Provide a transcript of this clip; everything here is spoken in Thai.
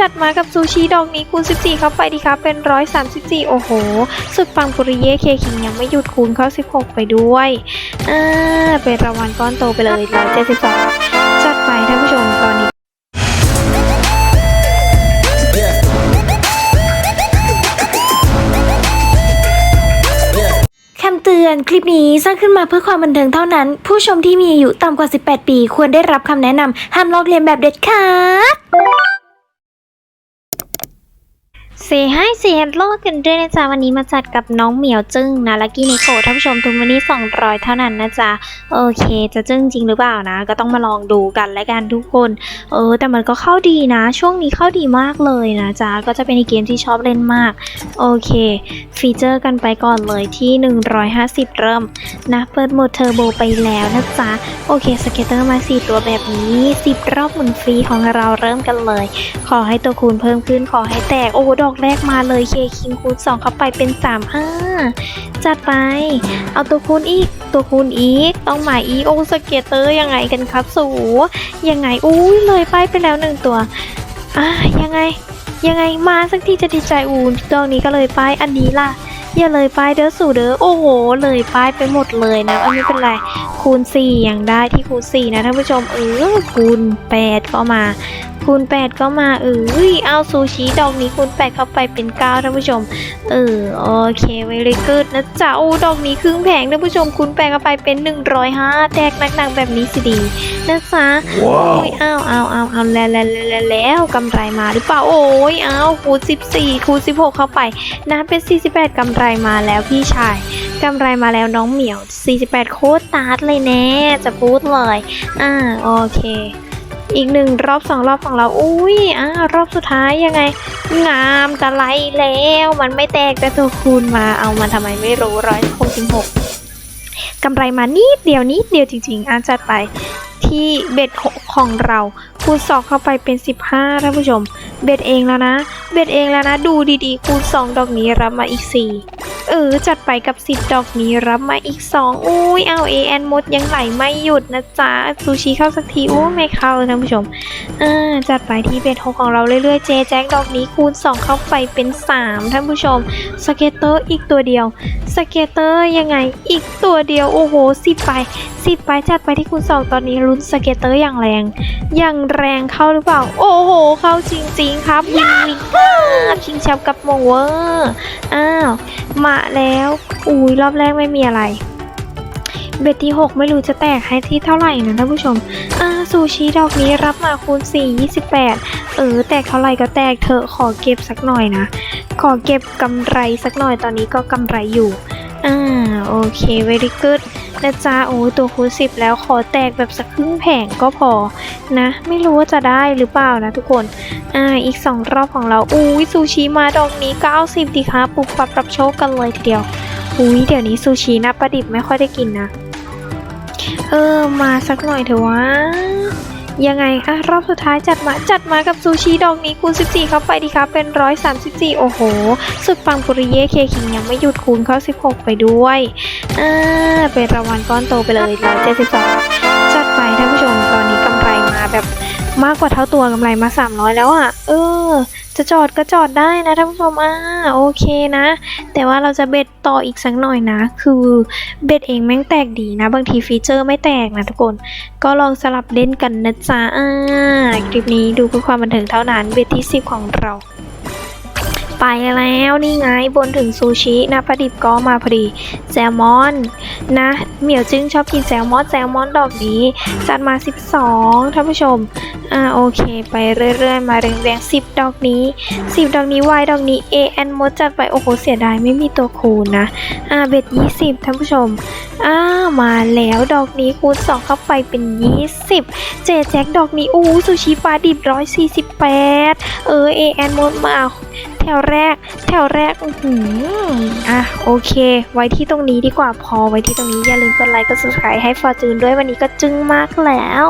จัดมากับซูชิดอกนี้คูณ 14 เข้าไปดีครับ เป็น 134 โอ้โห สุดปังปุริเย่เคคิงยังไม่หยุดคูณเข้า 16 ไปด้วยอ่าเป็นรางวัลก้อนโตไปเลย 172 จัดไปท่านผู้ชมตอนนี้คำเตือนคลิปนี้สร้างขึ้นมาเพื่อความบันเทิงเท่านั้น ผู้ชมที่มีอายุต่ำกว่า 18 ปี ควรได้รับคำแนะนำห้ามลอกเลียนแบบเด็ดขาด เซให้เซฮัลโลกันด้วยนะจ๊ะ วันนี้มาจัดกับน้องเหมียวจึ้งนะลักกี้เนโกท่านผู้ชมทุนวันนี้ 200 เท่านั้นนะจ๊ะ โอเค จะจึ้งจริงหรือเปล่านะ ก็ต้องมาลองดูกันและกันทุกคน เออ แต่มันก็เข้าดีนะ ช่วงนี้เข้าดีมากเลยนะจ๊ะ ก็จะเป็นเกมที่ชอบเล่นมาก โอเค ฟีเจอร์กันไปก่อนเลยที่ 150 เริ่มนะ เปิดโหมดเทอร์โบไปแล้วนะจ๊ะ โอเค สเกตเตอร์มา4ตัวแบบนี้ 10 รอบหมุนฟรีของเราเริ่มกันเลย ขอให้ตัวคูณเพิ่มขึ้น ขอให้แตก โอ้โหดอกแรกมาเลยเคคิงคูณ2เข้าไปเป็น3 5จัดไป เอาตัวคูณอีก ตัวคูณอีก ต้องหมายอีโอสเกตเตอร์ยังไงกันครับสูยังไงอุ้ยเลยไปไปแล้วหนึ่งตัวอะยังไง ยังไงมาสักทีจะดีใจอูนดอกนี้ก็เลยป้ายอันนี้ล่ะอย่าเลยป้ายเด้อสู่เด้อโอ้โห เลยป้ายไปหมดเลยนะอันนี้เป็นไรคูณ4ยังได้ที่คูณ4นะท่านผู้ชมเออคูณ8ก็มา คูณ 8 ก็มาเออเอาซูชิดอกนี้คูณ 8 เข้าไปเป็น9ท่านผู้ชม เออโอเคเวลีกูดนะจ๊ะโอ้ดอกนี้ครึ่งแผงท่านผู้ชมคูณ 8 เข้าไปเป็น 105 แตกหนักๆแบบนี้สิดีนะจ๊ะโอ้ยอ้าวอ้าวอ้าวอ้าวแล้วแล้วแล้วแล้วกำไรมาหรือเปล่าโอ้ยอ้าวคูณ 14 คูณ 16 เข้าไปนะเป็น 48กำไรมาแล้วพี่ชายกำไรมาแล้วน้องเหมียว 48 โคตรตาร์ทเลยแน่จะพูดเลย อ่าโอเค อีกหนึ่งรอบสองรอบของเราอุ้ยอ่ารอบสุดท้ายยังไง งามกะไรแล้ว มันไม่แตกแต่ตัวคูณมาเอามาทำไมไม่รู้ร้อยหกสิบหกกำไรมานิดเดียวนิดเดียวจริงๆอะจัดไปที่เบ็ดของเราคูณ2เข้าไปเป็น 15ท่านผู้ชม เบ็ดเองแล้วนะ เบ็ดเองแล้วนะ ดูดีๆคูณ2ดอกนี้รับมาอีก 4 เออ จัดไปกับ10ดอกนี้รับมาอีก2อุ้ยเอา AN หมดยังไหลไม่หยุดนะจ๊ะซูชิเข้าสักทีอู้ไม่เข้าเลยท่านผู้ชมอ่าจัดไปที่เบ็ดหกของเราเรื่อยๆเจแจ็คดอกนี้คูณ 2 เข้าไปเป็น 3 ท่านผู้ชมสเก็ตเตอร์อีกตัวเดียวสเก็ตเตอร์ยังไงอีกตัวเดียวโอ้โหสิบไปสิบไปจัดไปที่คูณสองตอนนี้ลุ้นสเก็ตเตอร์อย่างแรงอย่างแรงเข้าหรือเปล่า โอ้โห เข้าจริง ๆ ครับวินวินมากชิงแชมป์กับโมเวอร์อ้า วมาแล้วอุ้ยรอบแรกไม่มีอะไร เบ็ดที่ 6 ไม่รู้จะแตกให้ที่เท่าไหร่นะท่านผู้ชมอ่าซูชิดอกนี้รับมาคูณ4 28 เออแตกเท่าไหร่ก็แตกเถอะขอเก็บสักหน่อยนะ ขอเก็บกำไรสักหน่อยตอนนี้ก็กำไรอยู่อ่า โอเค very good นะจ๊ะโอ้ตัวคูณ10แล้วขอแตกแบบสักครึ่งแผงก็พอนะ ไม่รู้ว่าจะได้หรือเปล่านะทุกคนอ่าอีก 2 รอบของเราอุ้ยซูชิมาดอกนี้ 90 ดีคะปุบปับรับโชคกันเลยทีเดียวอุ้ยเดี๋ยวนี้ซูชินะประดิบไม่ค่อยได้กินนะ เออมาสักหน่อยเถอะวะ ยังไงอะรอบสุดท้ายจัดมาจัดมากับซูชิดอกนี้คูณ 14 เข้าไปดีครับ เป็น 134 โอ้โห สุดปังปุริเย่เคคิงยังไม่หยุดคูณเข้า 16 ไปด้วยอ่าเป็นรางวัลก้อนโตไปเลย 172 จัดไปท่านผู้ชมตอนนี้กำไรมาแบบ มากกว่าเท่าตัวกำไรมา 300 แล้วอะ เออ จะจอดก็จอดได้นะท่านผู้ชมอ่าโอเคนะ แต่ว่าเราจะเบ็ดต่ออีกสักหน่อยนะ คือเบ็ดเองแม่งแตกดีนะ บางทีฟีเจอร์ไม่แตกนะทุกคน ก็ลองสลับเล่นกันนะจ๊ะอ่าคลิปนี้ดูเพื่อความบันเทิงเท่านั้น เบ็ดที่ 10 ของเรา ไปแล้วนี่ไงบนถึงซูชินะประดิบก็มาพอดีแซลมอนนะเหมียวจึงชอบกินแซลมอนแซลมอนดอกนี้จัดมา 12ท่านผู้ชมอ่าโอเค ไปเรื่อยๆ มาเรียงแรง10 ดอกนี้ 10 ดอกนี้ Y ดอกนี้ A N มดจัดไปโอ้โหเสียดายไม่มีตัวคูณนะอ่าเบ็ด20ท่านผู้ชมอ่ามาแล้วดอกนี้คูณ2เข้าไปเป็น 20 เจแจ็คดอกนี้อู้ซูชิปลาดิบ148 เออ A N มดมา ถวแรก แถวแรกอือหืออะโอเค ไว้ที่ตรงนี้ดีกว่าพอไว้ที่ตรงนี้อย่าลืมกดไลค์กด subscribe ให้ฟอร์จูนด้วยวันนี้ก็จึ้งมากแล้ว